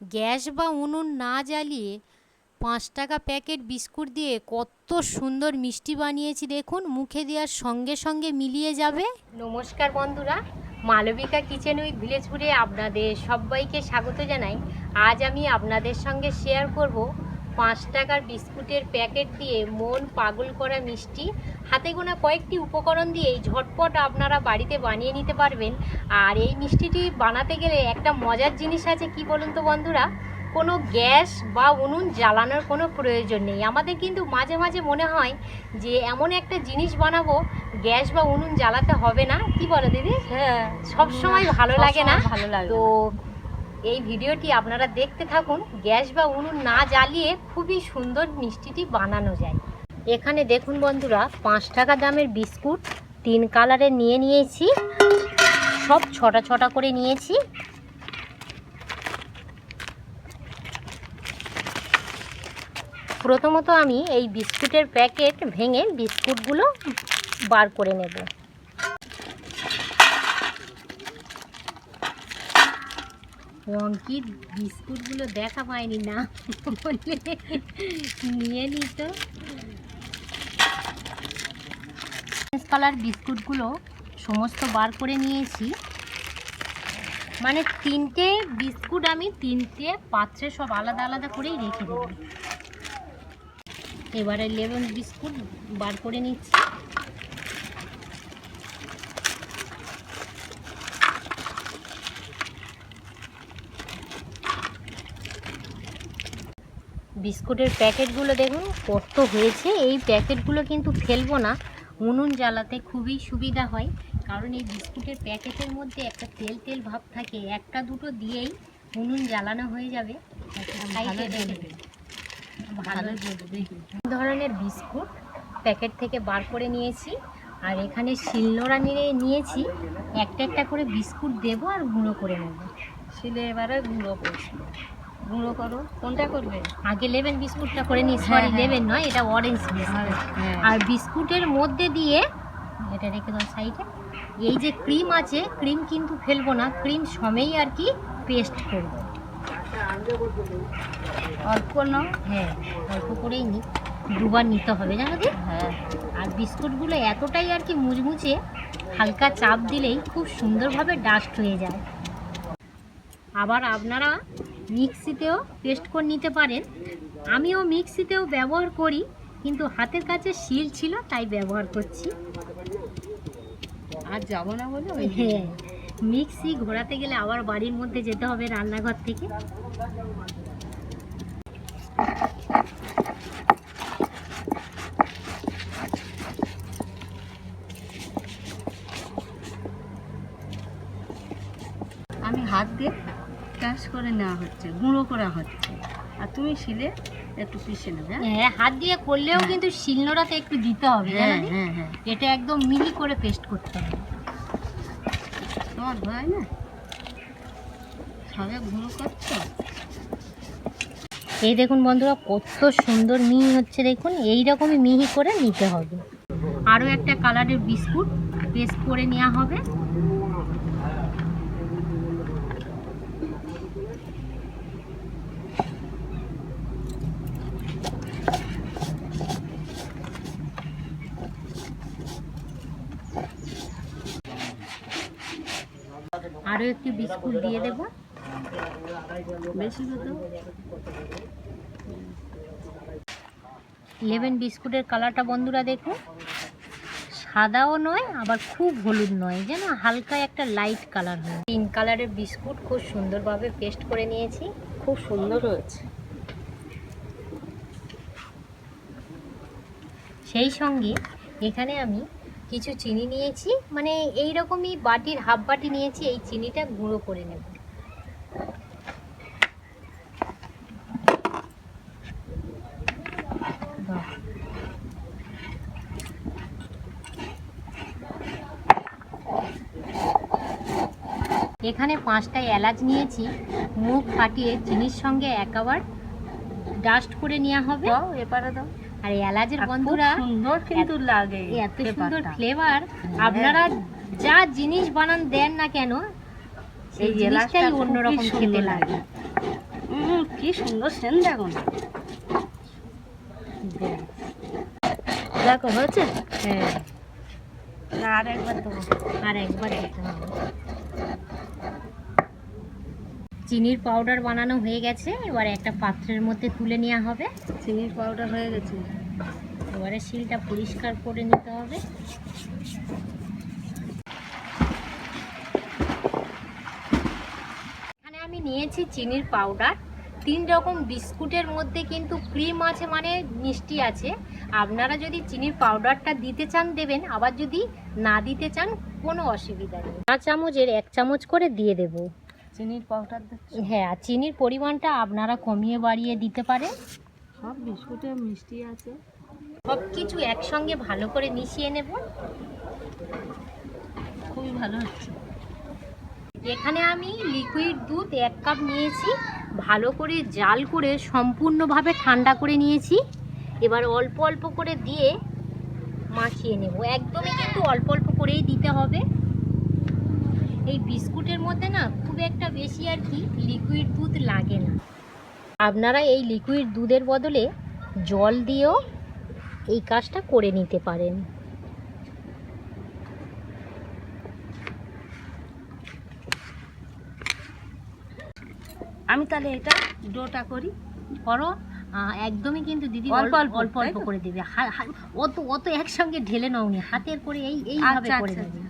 Gas বা উনুন না জ্বালিয়ে পাঁচ টাকা প্যাকেট বিস্কুট দিয়ে কত সুন্দর মিষ্টি বানিয়েছি দেখুন, মুখে দেওয়ার সঙ্গে সঙ্গে মিলিয়ে যাবে। নমস্কার বন্ধুরা, মালবিকা কিচেন উইথ ভিলেজপুরে আপনাদের সবাইকে স্বাগত জানাই। আজ আমি আপনাদের সঙ্গে শেয়ার করব পাঁচ টাকার বিস্কুটের প্যাকেট দিয়ে মন পাগল করা মিষ্টি হাতে গোনা কয়েকটি উপকরণ দিয়ে এই ঝটপট আপনারা বাড়িতে বানিয়ে নিতে পারবেন। আর এই মিষ্টিটি বানাতে গেলে একটা মজার জিনিস আছে কি বলুন তো বন্ধুরা? কোনো গ্যাস বা উনুন জ্বালানোর কোনো প্রয়োজন নেই। আমাদের কিন্তু মাঝে মাঝে মনে হয় যে এমন একটা জিনিস বানাবো গ্যাস বা উনুন জ্বালাতে হবে না। কি বলো দিদি? হ্যাঁ। সবসময় ভালো লাগে না? ভালো লাগে তো এই ভিডিওটি আপনারা দেখতে থাকুন। গ্যাস বা উনুন না জ্বালিয়ে খুবই সুন্দর মিষ্টিটি বানানো যায়। এখানে দেখুন বন্ধুরা, পাঁচ টাকা দামের বিস্কুট, তিন কালারের নিয়ে নিয়েছি। সব ছটা ছটা করে নিয়েছি। প্রথমত আমি এই বিস্কুটের প্যাকেট ভেঙে বিস্কুটগুলো বার করে নেব। অঙ্কিত বিস্কুটগুলো দেখা পায়নি না বললে নিয়ে নিত কালার বিস্কুটগুলো সমস্ত বার করে নিয়েছি। মানে তিনটে বিস্কুট আমি তিনটে পাত্রে সব আলাদা আলাদা করেই রেখে দেবো। এবারে লেমন বিস্কুট বার করে নিচ্ছি। বিস্কুটের প্যাকেটগুলো দেখুন কত হয়েছে। এই প্যাকেটগুলো কিন্তু ফেলব না। উনুন জ্বালাতে খুবই সুবিধা হয় কারণ এই বিস্কুটের প্যাকেটের মধ্যে একটা তেল তেল ভাব থাকে। একটা দুটো দিয়েই উনুন জ্বালানো হয়ে যাবে। ভালো ধরনের বিস্কুট প্যাকেট থেকে বার করে নিয়েছি। আর এখানে শিলনোড়া নিয়ে নিয়েছি। একটা একটা করে বিস্কুট দেবো আর গুঁড়ো করে নেব। শিলে এবারে গুঁড়ো করছি। গুঁড়ো করো। কোনটা করবে? আগে লেবেন বিস্কুটটা করে নিই হ্যাঁ, সরি হ্যাঁ। লেবেন নয় এটা অরেঞ্জ বিস্কুট হ্যাঁ। আর বিস্কুটের মধ্যে দিয়ে এটা রেখে দাও সাইডে এই যে ক্রিম আছে ক্রিম কিন্তু ফেলব না ক্রিম সমেই আর কি পেস্ট করব। অল্প নাও হ্যাঁ অল্প করেই নিই। দুবার নিতে হবে জানো তো হ্যাঁ। আর বিস্কুটগুলো এতটাই আর কি মুচমুচে হালকা চাপ দিলেই খুব সুন্দরভাবে ডাস্ট হয়ে যায়। আবার আপনারা মিক্সিতেও পেস্ট করে নিতে পারেন। আমিও মিক্সিতেও ব্যবহার করি কিন্তু হাতের কাছে শিল ছিল তাই ব্যবহার করছি। আর যাব না বলে হ্যাঁ মিক্সি ঘোরাতে গেলে আবার বাড়ির মধ্যে যেতে হবে রান্নাঘর থেকে। আমি হাত দিয়ে ক্যাশ করে নেওয়া হচ্ছে গুঁড়ো করা হচ্ছে। আর তুমি শিলে একটু পিষে নেবে হ্যাঁ? হ্যাঁ হাত দিয়ে করলেও কিন্তু শিলনোড়াতে একটু দিতে হবে হ্যাঁ হ্যাঁ হ্যাঁ। এটা একদম মিহি করে পেস্ট করতে হবে। তোমার ভয় না? সবে গুঁড়ো করছ? এই দেখুন বন্ধুরা কত সুন্দর মিহি হচ্ছে দেখুন। এই রকমই মিহি করে নিতে হবে। আরও একটা কালারের বিস্কুট পেস্ট করে নেওয়া হবে। আরও একটি বিস্কুট দিয়ে দেবো। বেশি হতো লেমন বিস্কুটের কালারটা বন্ধুরা দেখুন সাদাও নয় আবার খুব হলুদ নয় যেন হালকা একটা লাইট কালার হয়। তিন কালারের বিস্কুট খুব সুন্দরভাবে পেস্ট করে নিয়েছি। খুব সুন্দর হয়েছে। সেই সঙ্গে এখানে আমি কিছু চিনি নিয়েছি মানে এই রকমই বাটির হাফ বাটি নিয়েছি, এই চিনিটা গুঁড়ো করে নেব। এখানে পাঁচটা এলাচ নিয়েছি মুখ ফাটিয়ে চিনির সঙ্গে একেবার ডাস্ট করে নেওয়া হবে। এপারে দাও। আর এলাচের বন্ধুরা সুন্দর কিন্তু লাগে এত সুন্দর ফ্লেভার। হ্যাঁ। আপনারা যা জিনিস বানান দেন না কেন সেই এই জিনিসটাই অন্যরকম খেতে লাগে। কি সুন্দর সেন দেখো না দেখো হয়েছে? হ্যাঁ। আর একবার দেবো। আর একবার দিতে হবে। চিনির পাউডার বানানো হয়ে গেছে এবার একটা পাত্রের মধ্যে তুলে নেওয়া হবে। চিনির পাউডার হয়ে গেছে। এবারে শিলটা পরিষ্কার করে নিতে হবে। এখানে আমি নিয়েছি চিনির পাউডার তিন রকম বিস্কুটের মধ্যে কিন্তু ক্রিম আছে মানে মিষ্টি আছে। আপনারা যদি চিনির পাউডারটা দিতে চান দেবেন। আবার যদি না দিতে চান কোনো অসুবিধা নেই। চা চামচের এক চামচ করে দিয়ে দেব। চিনির পাউডার হ্যাঁ চিনির পরিমাণটা আপনারা কমিয়ে বাড়িয়ে দিতে পারেন। সব বিস্কুটে মিষ্টি আছে। সব কিছু একসঙ্গে ভালো করে মিশিয়ে নেব। খুবই ভালো হচ্ছে। এখানে আমি লিকুইড দুধ এক কাপ নিয়েছি। ভালো করে জাল করে সম্পূর্ণভাবে ঠান্ডা করে নিয়েছি। এবার অল্প অল্প করে দিয়ে মাখিয়ে নেব। একদমই কিন্তু অল্প অল্প করেই দিতে হবে। এই বিস্কুটের মধ্যে না খুব একটা বেশি আর কি লিকুইড দুধ লাগে না। আপনারা এই লিকুইড দুধের বদলে জল দিয়েও এই কাজটা করে নিতে পারেন। আমি তাহলে এটা ডোটা করি। করো। একদমই কিন্তু দিদি অল্প অল্প অল্প, অল্প? করে দেবে। অত অত একসঙ্গে ঢেলে নাওনি হাতের করে এই এইভাবে আচ্ছা, করে আচ্ছা, দেবে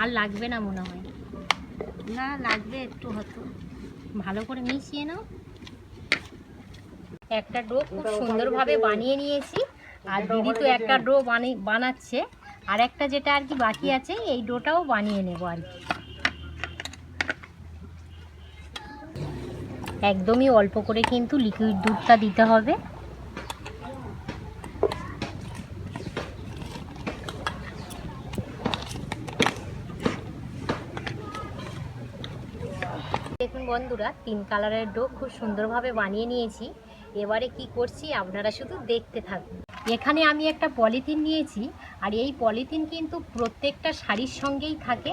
আর লাগবে না মনে হয়। না লাগবে একটু হতো ভালো করে মিশিয়ে নাও। একটা ডো খুব সুন্দরভাবে বানিয়ে নিয়েছি। আর দিদি তো একটা ডো বানিয়ে বানাচ্ছে। আর একটা যেটা আর কি বাকি আছে এই ডোটাও বানিয়ে নেব আর কি। একদমই অল্প করে কিন্তু লিকুইড দুধটা দিতে হবে দেখুন বন্ধুরা, তিন কালারের ডো খুব সুন্দরভাবে বানিয়ে নিয়েছি। এবারে কি করছি আপনারা শুধু দেখতে থাকুন। এখানে আমি একটা পলিথিন নিয়েছি, আর এই পলিথিন কিন্তু প্রত্যেকটা শাড়ির সঙ্গেই থাকে।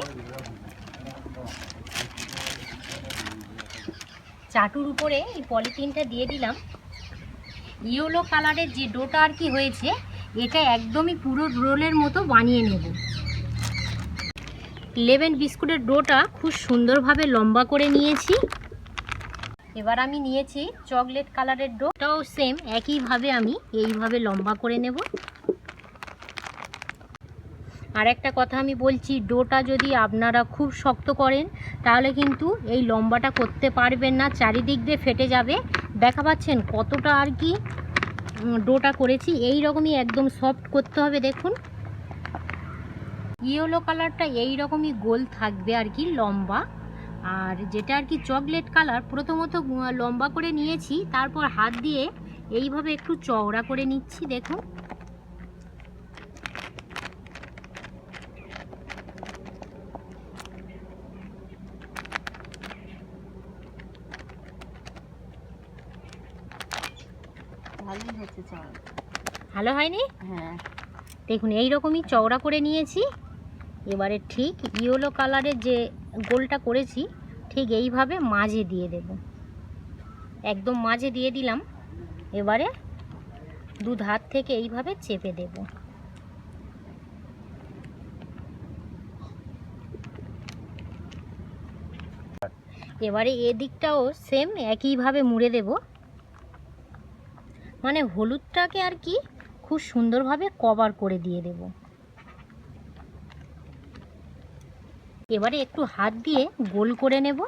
চাটুর উপরে এই পলিথিনটা দিয়ে দিলাম। ইয়েলো কালারের যে ডোটা আর কি হয়েছে, এটা একদমই পুরো রোলের মতো বানিয়ে নেব। লেভেন বিস্কুটের ডোটা খুব সুন্দরভাবে লম্বা করে নিয়েছি। এবার আমি নিয়েছি চকলেট কালারের ডোটাও সেম একইভাবে আমি এইভাবে লম্বা করে নেব। আর একটা কথা আমি বলছি, ডোটা যদি আপনারা খুব শক্ত করেন, তাহলে কিন্তু এই লম্বাটা করতে পারবেন না, চারিদিক দিয়ে ফেটে যাবে। দেখা পাচ্ছেন কতটা আর কি ডোটা করেছি। এই রকমই একদম সফট করতে হবে, দেখুন। ইয়েলো কালারটা এই রকমই গোল থাকবে আর কি, লম্বা। আর যেটা আর কি চকলেট কালার প্রথমত লম্বা করে নিয়েছি তারপর হাত দিয়ে এইভাবে একটু চওড়া করে নিচ্ছি দেখুন। ভালোই হচ্ছে চাল ভালো হয়নি? হ্যাঁ। দেখুন এই রকমই চওড়া করে নিয়েছি। এবারে ঠিক ইয়েলো কালারের যে গোলটা করেছি, ঠিক এইভাবে মাঝে দিয়ে দেব। একদম মাঝে দিয়ে দিলাম, এবারে দু ধার থেকে এইভাবে চেপে দেব। এবারে এদিকটাও সেম একইভাবে মুড়ে দেব। মানে হলুদটাকে আর কি খুব সুন্দরভাবে কভার করে দিয়ে দেব। এবারে একটু হাত দিয়ে গোল করে নেব।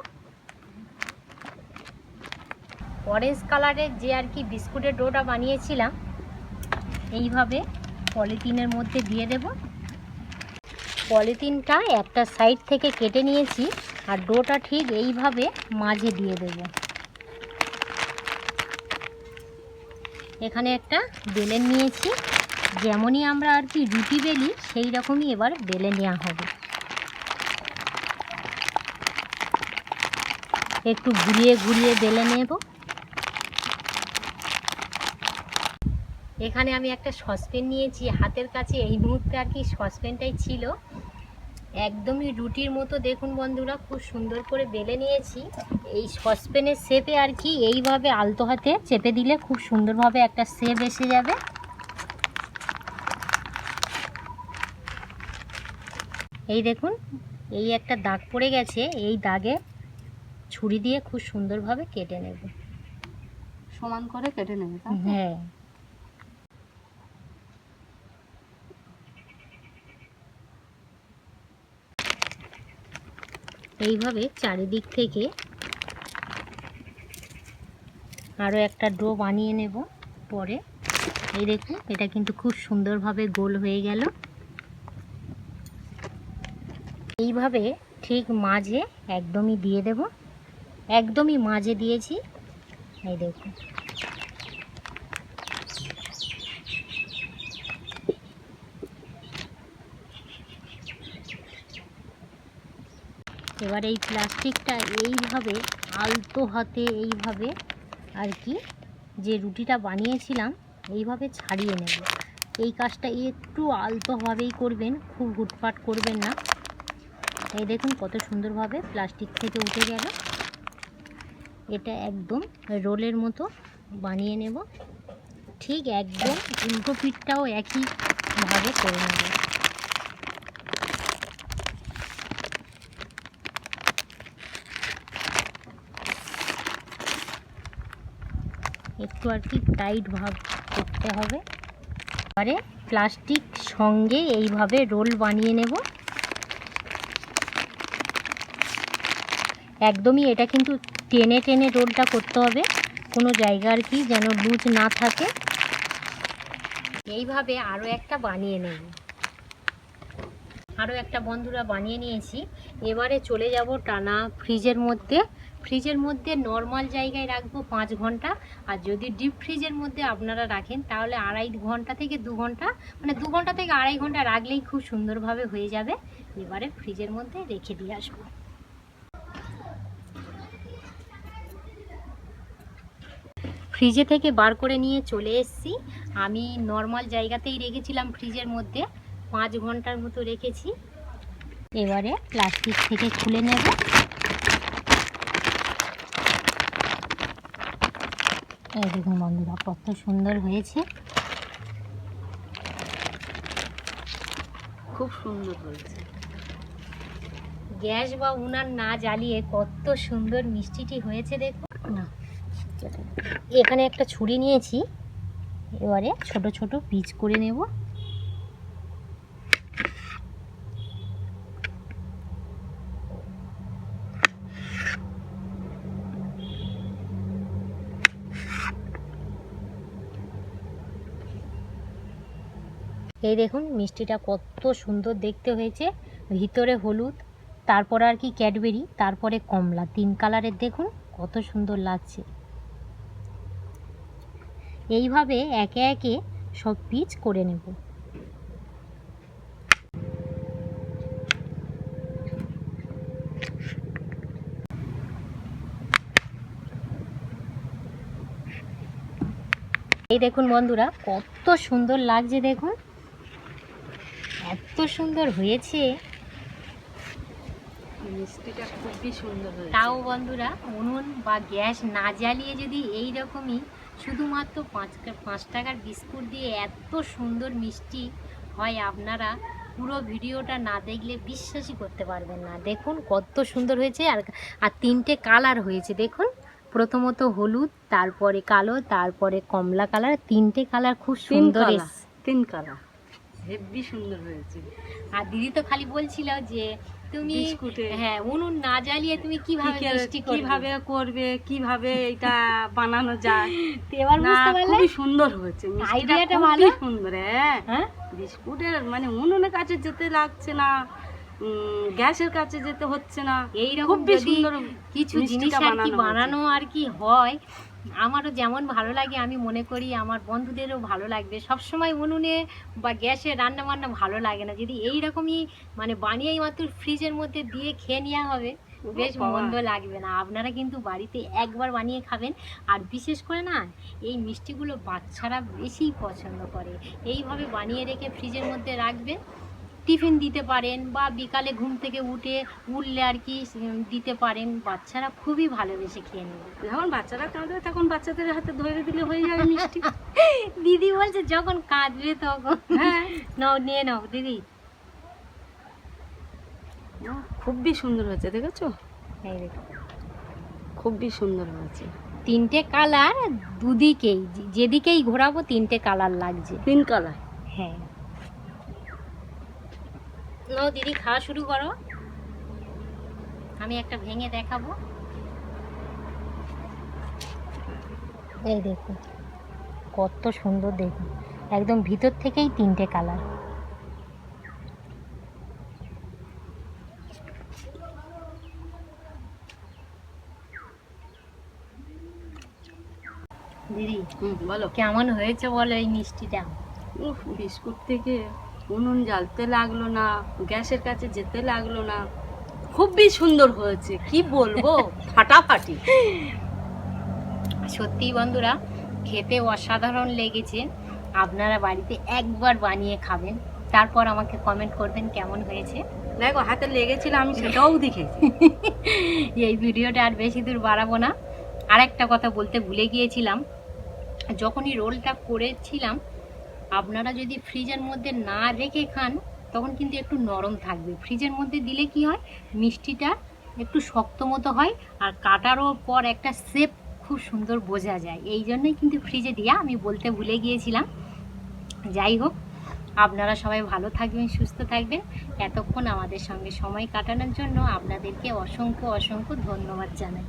অরেঞ্জ কালারের যে আর কি বিস্কুটের ডোটা বানিয়েছিলাম, এইভাবে পলিথিনের মধ্যে দিয়ে দেব। পলিথিনটা একটা সাইড থেকে কেটে নিয়েছি আর ডোটা ঠিক এইভাবে মাঝে দিয়ে দেবো। এখানে একটা বেলেন নিয়েছি। যেমনই আমরা আর কি রুটি বেলি সেই রকমই এবার বেলে নেওয়া হবে। একটু ঘুরিয়ে ঘুরিয়ে বেলে নেব। এখানে আমি একটা সসপ্যান নিয়েছি। হাতের কাছে এই মুহূর্তে আর কি সসপ্যানটাই ছিল। একদমই রুটির মতো দেখুন বন্ধুরা, খুব সুন্দর করে বেলে নিয়েছি। এই সসপ্যানের শেপে আর কি এইভাবে আলতো হাতে চেপে দিলে খুব সুন্দরভাবে একটা শেপ এসে যাবে। এই দেখুন, এই একটা দাগ পড়ে গেছে। এই দাগে ছুরি দিয়ে খুব সুন্দরভাবে কেটে নেব। সমান করে কেটে নেবে হ্যাঁ। এইভাবে চারিদিক থেকে আরও একটা ডো বানিয়ে নেব পরে। এই দেখুন এটা কিন্তু খুব সুন্দরভাবে গোল হয়ে গেল। এইভাবে ঠিক মাঝে একদমই দিয়ে দেব। একদমই মাঝে দিয়েছি। এই দেখুন এবার এই প্লাস্টিকটা এইভাবে, আলতো হাতে এইভাবে আর কি, যে রুটিটা বানিয়েছিলাম, এইভাবে ছাড়িয়ে নেব। এই কাজটা একটু আলতোভাবেই করবেন, খুব হুটপাট করবেন না। এই দেখুন কত সুন্দরভাবে প্লাস্টিক থেকে উঠে গেল। এটা একদম রোলের মতো বানিয়ে নেব। ঠিক একদম উল্টো পিঠটাও একইভাবে করে নেব। একটু আর কি টাইট ভাব করতে হবে। এবারে প্লাস্টিক সঙ্গে এইভাবে রোল বানিয়ে নেব। একদমই এটা কিন্তু টেনে টেনে রোলটা করতে হবে। কোনো জায়গার কি যেন লুজ না থাকে। এইভাবে আরও একটা বানিয়ে নেব। আরও একটা বন্ধুরা বানিয়ে নিয়েছি। এবারে চলে যাব টানা ফ্রিজের মধ্যে। ফ্রিজের মধ্যে নর্মাল জায়গায় রাখব পাঁচ ঘণ্টা। আর যদি ডিপ ফ্রিজের মধ্যে আপনারা রাখেন, তাহলে আড়াই ঘণ্টা থেকে দু ঘণ্টা মানে দু ঘণ্টা থেকে আড়াই ঘণ্টা রাখলেই খুব সুন্দরভাবে হয়ে যাবে। এবারে ফ্রিজের মধ্যে রেখে দিয়ে আসব। ফ্রিজে থেকে বার করে নিয়ে চলে এসেছি। আমি নর্মাল জায়গাতেই রেখেছিলাম ফ্রিজের মধ্যে। পাঁচ ঘণ্টার মতো রেখেছি। এবারে প্লাস্টিক থেকে খুলে নেব। এই দেখুন বন্ধুরা কত সুন্দর হয়েছে। খুব সুন্দর হয়েছে। গ্যাস বা উনান না জ্বালিয়ে কত সুন্দর মিষ্টিটি হয়েছে দেখুন। না। এখানে একটা ছুরি নিয়েছি। এবারে ছোট ছোট পিচ করে নেব। এই দেখুন, মিষ্টিটা কত সুন্দর দেখতে হয়েছে। ভিতরে হলুদ, তারপর আর কি ক্যাডবেরি, তারপরে কমলা, তিন কালারের দেখুন, কত সুন্দর লাগছে। এইভাবে একে একে সব পিচ করে নেব। এই দেখুন বন্ধুরা কত সুন্দর লাগছে দেখুন। এত সুন্দর হয়েছে। মিষ্টিটা খুবই সুন্দর তাও বন্ধুরা উনুন বা গ্যাস না জ্বালিয়ে যদি এই রকমই শুধুমাত্র পাঁচ পাঁচ টাকার বিস্কুট দিয়ে এত সুন্দর মিষ্টি হয় আপনারা পুরো ভিডিওটা না দেখলে বিশ্বাসই করতে পারবেন না। দেখুন কত সুন্দর হয়েছে আর আর তিনটে কালার হয়েছে দেখুন। প্রথমত হলুদ তারপরে কালো তারপরে কমলা কালার তিনটে কালার খুব সুন্দর তিন কালার। হেভি সুন্দর হয়েছে। আর দিদি তো খালি বলছিল যে তুমি হ্যাঁ উনুন না জ্বালিয়ে তুমি কীভাবে মিষ্টি করবে? কীভাবে করবে কীভাবে এটা বানানো যায়? এবার বুঝতে পারলে? সুন্দর হয়েছে। আইডিয়াটা ভালো। সুন্দর হ্যাঁ। হ্যাঁ? বিস্কুটের মানে উনুনের কাছে যেতে লাগছে না গ্যাসের কাছে যেতে হচ্ছে না। এইরকম যদি সুন্দর কিছু জিনিস আর কি বানানো আর কি হয় আমারও যেমন ভালো লাগে আমি মনে করি আমার বন্ধুদেরও ভালো লাগবে। সব সময় উনুনে বা গ্যাসে রান্না বান্না ভালো লাগে না। যদি এই রকমই মানে বানিয়েই মাত্র ফ্রিজের মধ্যে দিয়ে খেয়ে নেওয়া হবে বেশ মন্দ লাগবে না। আপনারা কিন্তু বাড়িতে একবার বানিয়ে খাবেন। আর বিশেষ করে না এই মিষ্টিগুলো বাচ্চারা বেশি পছন্দ করে। এইভাবে বানিয়ে রেখে ফ্রিজের মধ্যে রাখবেন। টিফিন দিতে পারেন বা বিকালে ঘুম থেকে উঠে উঠলে আর কি দিতে পারেন। বাচ্চারা খুবই ভালোবেসে খেয়ে নেবে। যখন বাচ্চারা কাঁদবে তখন বাচ্চাদের হাতে ধরে দিলে হয়ে যাবে মিষ্টি। দিদি বলছে যখন কাঁদবে তখন। হ্যাঁ। নাও নিয়ে নাও দিদি। খুবই সুন্দর হয়েছে দেখেছ? এই দেখো। খুবই সুন্দর হয়েছে। তিনটে কালার দুদিকেই যেদিকেই ঘোরাবো তিনটে কালার লাগছে। তিন কালার? হ্যাঁ। নাও দিদি খাওয়া শুরু করো। আমি একটা ভেঙে দেখাবো। এই দেখুন কত সুন্দর দেখুন একদম ভিতর থেকেই তিনটে কালার। দিদি বলো। কেমন হয়েছে বলো এই মিষ্টিটা? উফ বিস্কুট থেকে উনুন জ্বালতে লাগল না গ্যাসের কাছে যেতে লাগল না। খুবই সুন্দর হয়েছে কি বলব? ফাটাফাটি। সত্যি বন্ধুরা খেতে অসাধারণ লেগেছে। আপনারা বাড়িতে একবার বানিয়ে খাবেন তারপর আমাকে কমেন্ট করবেন কেমন হয়েছে। দেখো হাতে লেগেছিল আমি সেটাও দেখেছি। এই ভিডিওটা আর বেশি দূর বাড়াবো না। আর একটা কথা বলতে ভুলে গিয়েছিলাম যখনই রোলটা করেছিলাম আপনারা যদি ফ্রিজের মধ্যে না রেখে খান, তখন কিন্তু একটু নরম থাকবে। ফ্রিজের মধ্যে দিলে কি হয়? মিষ্টিটা একটু শক্ত মতো হয় আর কাটারও পর একটা সেপ খুব সুন্দর বোঝা যায়। এই জন্যই কিন্তু ফ্রিজে দিয়া, আমি বলতে ভুলে গিয়েছিলাম। যাই হোক, আপনারা সবাই ভালো থাকবেন, সুস্থ থাকবেন। এতক্ষণ আমাদের সঙ্গে সময় কাটানোর জন্য আপনাদেরকে অসংখ্য অসংখ্য ধন্যবাদ জানাই।